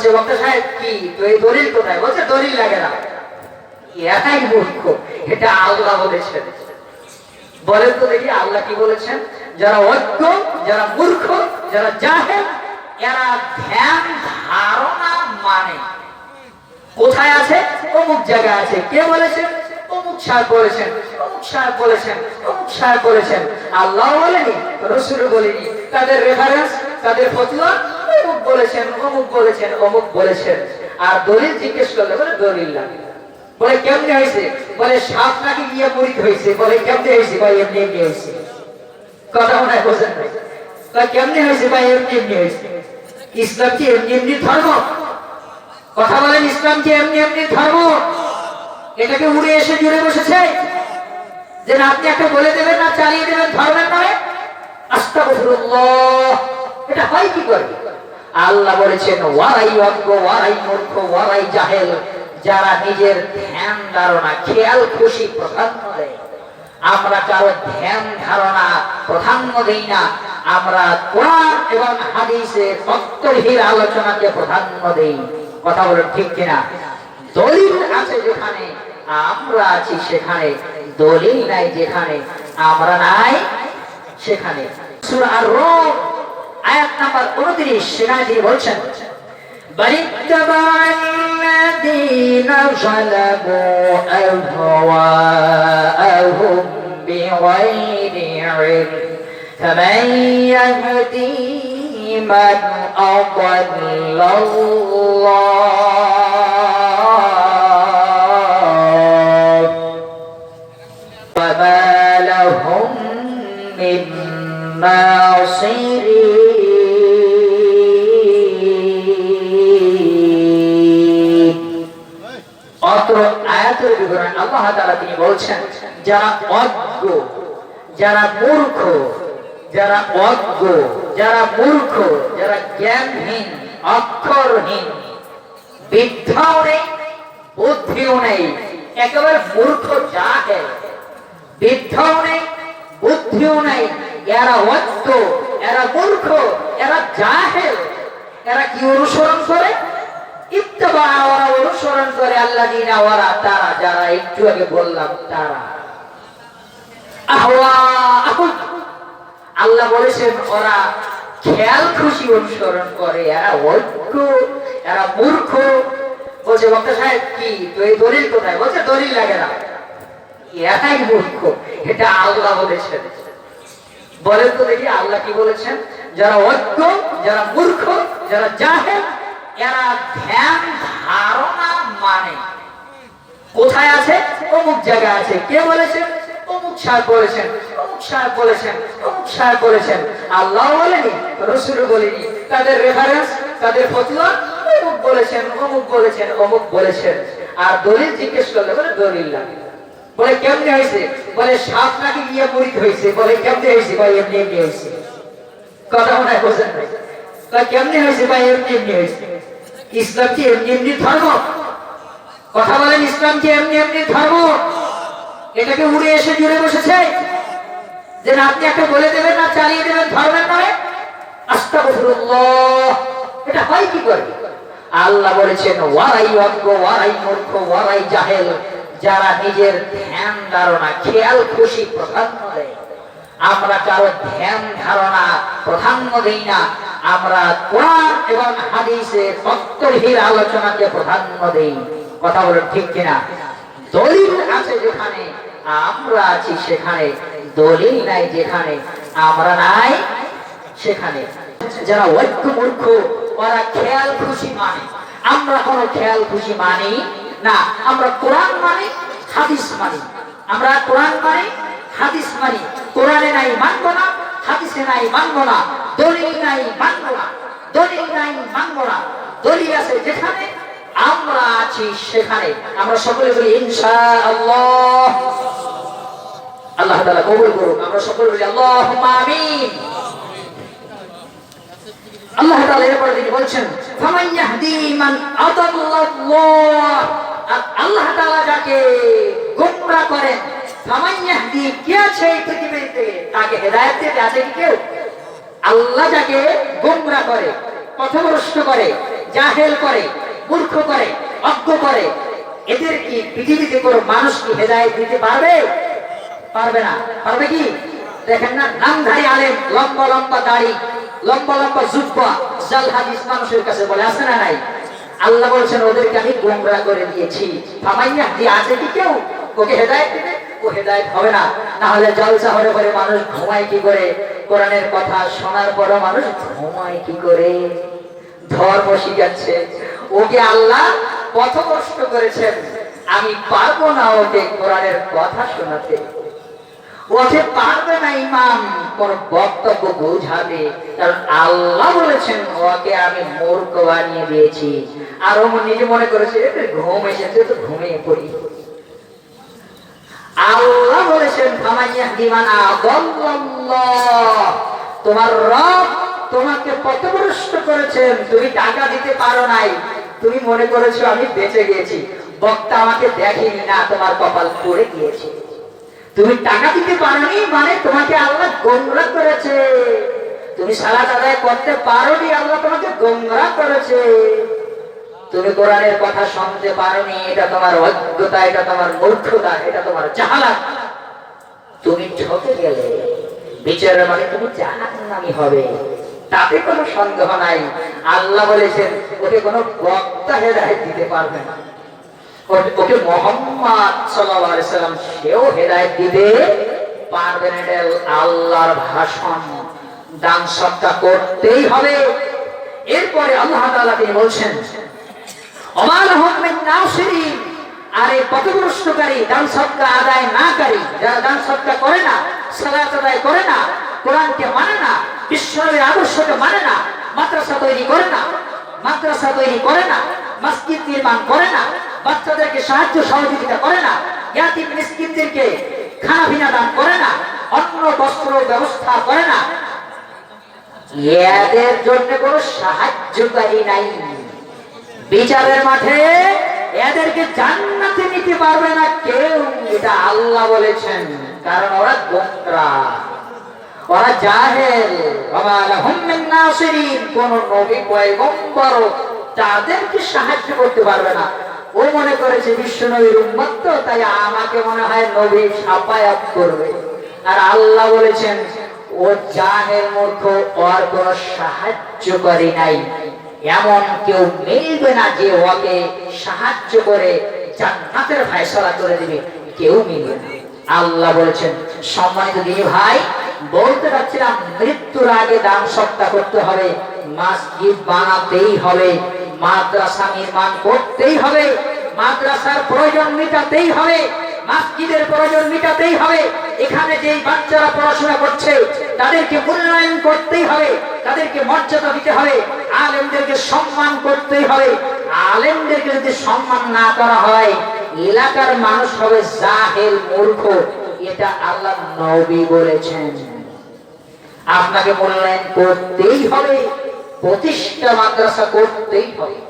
বলছে, বক্তা সাহেব, কি, তো এই দলিল কোথায়? বলছে, দলিল লাগে না। এটাই মূর্খ, এটা আল্লাহ বলেছেন। বলেন তো দেখি আল্লাহ কি বলেছেন? যারা অজ্ঞ, যারা মূর্খ, যারা জাহেল, এরা ধ্যান ধারণা মানে। কোথায় আছে? অমুক জায়গায় আছে। কে বলেছেন? অমুক সাহেব বলেছেন, অমুক সাহেব বলেছেন, অমুক সাহেব বলেছেন। আল্লাহ বলেনি, রসুল বলেনি। তাদের রেফারেন্স তাদের ফতুয়া অমুক বলেছেন অমুক বলেছেন অমুক বলেছেন। আর দলিল জিজ্ঞেস করলে বলে দলিল লাগে বলে কেমনে হয়েছে? বলে সাপ নাকি গিয়ে মরিত হয়েছে? বলে কেমনে হয়েছে? ভাই, এমনি এমনি হয়েছে। কথা মনে হয় বোঝেন কেমনে হয়েছে? ভাই, এমনি এমনি হয়েছে। ইসলাম কি এমনি এমনি ধর্ম? কথা বলেন, ইসলাম কি এমনি এমনি ধর্ম? এটাকে উড়ে এসে জুড়ে বসেছে? যে আপনি একটা বলে দেবেন না, চালিয়ে দেবেন, ধর্মের নামে? আস্তাগফিরুল্লাহ। এটা হয় কি করে? আল্লাহ বলেছেন, ওয়ারাই অজ্ঞ ওয়ারাই মূর্খ, ওয়ারাই জাহেল। যারা নিজের ধ্যান ধারণা, খেয়াল খুশি প্রাধান্য দেয় আমরা কারও ধ্যান ধারণা প্রাধান্য দেই না। আমরা কোরআন এবং হাদিসের তত্ত্বহীন আলোচনাকে প্রাধান্য দেই। কথা বলেন ঠিক কিনা? দলিল আছে যেখানে, আমরা আছি সেখানে। দলিল নাই যেখানে, আমরা নাই সেখানে। সূরা আর-রুম আয়াত নাম্বার 29 সেখানে তিনি বলছেন بل اتبع الذين ظلموا أهواءهم بغير علم فمن يهدي من أضل الله وما لهم من ناصرين আয়াতের বিবরণ আল্লাহ তাআলা তিনি বলছেন, যারা অজ্ঞ, যারা মূর্খ, যারা অজ্ঞ, যারা মূর্খ, যারা জ্ঞানহীন, অক্ষরহীন, বিদ্যাও নেই, বুদ্ধিও নেই, একেবারে মূর্খ জাহেল বিদ্যাও নেই, বুদ্ধিও নেই, এরা অজ্ঞ, এরা মূর্খ, এরা জাহেল, এরা কি অনুসরণ করে? অনুসরণ করে আল্লাহ তারা, যারা একটু আগে বললাম, তারা। আল্লাহ বলেছেন, ওরা খেয়াল খুশি অনুসরণ করে, এরা ঐক্য, এরা মূর্খ। বলছে, বক্তা সাহেব, কি? তো এই দলিল কোথায়? বলছে, দলিল লাগে না মূর্খ। এটা আল্লাহ বলেছেন। বলেন তো দেখি, আল্লাহ কি বলেছেন? যারা ঐক্য, যারা মূর্খ, যারা জাহেল এরা ধ্যান ধারণা মানে। কোথায় আছে? অমুক জায়গায় আছে। কে বলেছেন? আর জিজ্ঞেস করলে বলে লাগে বলে কেমনে বলে গিয়ে হয়েছে? বলে এমনি কথা মনে হয় বোঝেন কয় কেমনে হয়েছে ভাই এমনি এমনি হয়েছে? ইসলাম কি এমনি এমনি ধর্ম? কথা বলেন, ইসলাম কি এমনি এমনি ধর্ম? এটাকে উড়ে এসে জুড়ে বসেছে? যে আপনি একটা বলে দেবেন না চালিয়ে দেবেন ধর্মের নামে? আস্তাগফিরুল্লাহ। এটা হয় কি করে? আল্লাহ বলেছেন, ওয়ারাই অজ্ঞ ওয়ারাই মূর্খ, ওয়ারাই জাহেল। যারা নিজের ধ্যান, ধারণা, খেয়াল, খুশি প্রাধান্য দেয় আমরা কারও ধ্যান, ধারণা, প্রাধান্য দিই না। আমরা কোরআন এবং হাদিসের তত্ত্বহীন আলোচনাকে প্রাধান্য দিই। কথা বলেন ঠিক কিনা? দলিল আছে যেখানে, আমরা আছি সেখানে। দলিল নাই যেখানে, আমরা নাই সেখানে। যারা ঐক্য মূর্খ, ওরা খেয়াল খুশি মানে। আমরা কোনো খেয়াল খুশি মানি না। আমরা কোরআন মানি, হাদিস মানি। আমরা কোরআন মানি, হাদিস মানি। কোরআনে নাই মানব না, হাদিসে নাই মানব না, দলিল নাই মানব না, দলিল নাই না, দলিল আছে যেখানে, আমরা আছি সেখানে। আমরা সকলে বলি আল্লাহ তাআলা কবুল করুন আমরা সকলে বলি, আল্লাহুম্মা আমিন। আল্লাহ তাআলা এরপরে বলছেন, ফামান মান আদাল্লাল্লাহ আর আল্লাহ তাআলা যাকে গোমরা করেন দিতে আল্লাহ মানুষ কি হেদায়েত দিতে পারবে? পারবে না। পারবে কি? দেখেন না, নামধারী আলেম, লম্বা লম্বা দাড়ি, লম্বা লম্বা জুব্বা, জাল হাদিস মানুষের কাছে বলে, আছে না নাই? আল্লাহ বলছেন, ওদেরকে আমি গোমরা করে দিয়েছি। ফামাইয়া দিয়ে আছে কি কেউ? ওকে হেদায়েত ও আমি পারব না ওকে কোরআনের কথা শোনাতে। ওকে পারবে না ইমাম, কোন বক্তব্য বোঝাবে। কারণ আল্লাহ বলেছেন, ওকে আমি মূর্খ বানিয়ে দিয়েছি। আর ও নিজে মনে করেছে ঘুম এসেছে তো ঘুমিয়ে পড়ি। আল্লাহ বলেছেন তোমার রব তোমাকে পথভ্রষ্ট করেছেন, তুমি টাকা দিতে পারো নাই, তুমি মনে করেছ আমি বেঁচে গিয়েছি বক্তা আমাকে দেখেনি না, তোমার কপাল পড়ে গিয়েছে। তুমি টাকা দিতে পারোনি মানে তোমাকে আল্লাহ গোমরা করেছে। তুমি সারা আদায় করতে পারোনি, আল্লাহ তোমাকে গোমরা করেছে। তুমি কোরআনের কথা শুনতে পারোনি, এটা তোমার অজ্ঞতা, এটা তোমার মূর্খতা, এটা তোমার জাহালাত। তুমি ঠকে গেলে, বিচারের মানে তুমি জাহান্নামী হবে। তাতে কোনো সন্দেহ নাই। আল্লাহ বলেছেন, ওকে কোনো বক্তা হেদায়েত দিতে পারবে না। ওকে- মোহাম্মদ সাল্লাম, সেও হেদায়েত দিতে পারবে না। এটা আল্লাহর ভাষণ। দান সৎকা করতেই হবে। এরপরে আল্লাহ তাআলা তিনি বলছেন আর এই মানে মানে তৈরি করে না, মাদ্রাসা করে না বাচ্চাদেরকে সাহায্য সহযোগিতা করে না জ্ঞাতি মিসকিনদেরকে খানা পিনা দান করে না, অন্ন, বস্ত্র ব্যবস্থা করে না। এদের জন্য কোনো সাহায্যকারী নাই। বিচারের মাঠে এদেরকে জান্নাতে নিতে পারবে না কেউ। এটা আল্লাহ বলেছেন, কারণ ওরা গোমরা ওরা জাহেল। বাবা লাহুম নাসিরিন। কোন নবী পয়গম্বর তাদেরকে সাহায্য করতে পারবে না। ও মনে করেছে, বিশ্ব নবীর উম্মত তো, তাই আমাকে মনে হয় নবী সাফায়াত করবে। আর আল্লাহ বলেছেন, ও জাহেল মূর্খ, ওর কোন সাহায্যকারী নাই। এমন কেউ মিলবে না যে ওকে সাহায্য করে জান্নাতের ফয়সালা করে দিবে। কেউ মিলবে না। আল্লাহ বলেছেন, সম্মানিত দিনী ভাই, বলতে পারছিলাম মৃত্যুর আগে দান সত্তা করতে হবে, মসজিদ বানাতেই হবে, মাদ্রাসা নির্মাণ করতেই হবে, মাদ্রাসার প্রয়োজন মেটাতেই হবে, মসজিদের প্রয়োজন মেটাতেই হবে, এখানে যেই বাচ্চারা পড়াশোনা করছে, তাদেরকে মূল্যায়ন করতেই হবে। তাদেরকে মর্যাদা দিতে হবে, আলেমদেরকে সম্মান করতেই হবে। আলেমদেরকে যদি সম্মান না করা হয়, এলাকার মানুষ হবে জাহেল মূর্খ। এটা আল্লাহ নবী বলেছেন। আপনাকে মূল্যায়ন করতেই হবে, প্রতিষ্ঠা মাদ্রাসা করতেই হবে।